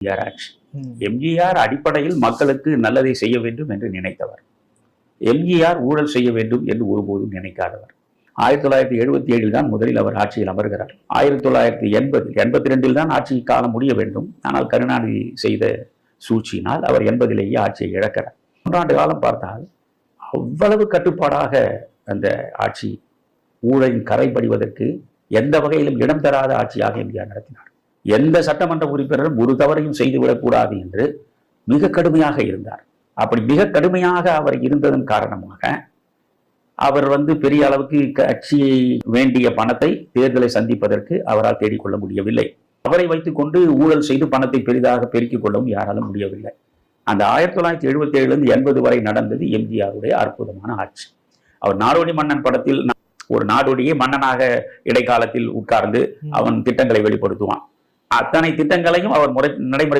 எம்ஜிஆர் ஆட்சி. ம். எம்ஜிஆர் அடிப்படையில் மக்களுக்கு நல்லதை செய்ய வேண்டும் என்று நினைத்தவர். எம்ஜிஆர் ஊழல் செய்ய வேண்டும் என்று ஒருபோதும் நினைக்காதவர். ஆயிரத்தி தொள்ளாயிரத்தி எழுபத்தி ஏழில் தான் முதலில் அவர் ஆட்சியில் அமர்கிறார். ஆயிரத்தி தொள்ளாயிரத்தி எண்பது எண்பத்தி ரெண்டில் தான் ஆட்சி காலம் முடிய வேண்டும். ஆனால் கருணாநிதி செய்த சூழ்ச்சியினால் அவர் எண்பதிலேயே ஆட்சியை இழக்கிறார். மூன்றாண்டு காலம் பார்த்தால் அவ்வளவு கட்டுப்பாடாக அந்த ஆட்சி ஊழலின் கரை படிவதற்கு எந்த வகையிலும் இடம் தராத ஆட்சியாக எம்ஜிஆர் நடத்தினார். எந்த சட்டமன்ற உறுப்பினரும் ஒரு தவறையும் செய்துவிடக்கூடாது என்று மிக கடுமையாக இருந்தார். அப்படி மிக கடுமையாக அவர் இருந்ததன் காரணமாக அவர் வந்து பெரிய அளவுக்கு கட்சியை வேண்டிய பணத்தை தேர்தலை சந்திப்பதற்கு அவரால் தேடிக்கொள்ள முடியவில்லை. அவரை வைத்துக்கொண்டு ஊழல் செய்து பணத்தை பெரிதாக பெருக்கிக் கொள்ளவும் யாராலும் முடியவில்லை. அந்த ஆயிரத்தி தொள்ளாயிரத்தி எழுபத்தி ஏழுலேருந்து எண்பது வரை நடந்தது எம்ஜிஆருடைய அற்புதமான ஆட்சி. அவர் நாடோடி மன்னன் படத்தில் ஒரு நாடோடியே மன்னனாக இடைக்காலத்தில் உட்கார்ந்து. அவன் திட்டங்களை வெளிப்படுத்துவான். அத்தனை திட்டங்களையும் அவர் முறை நடைமுறை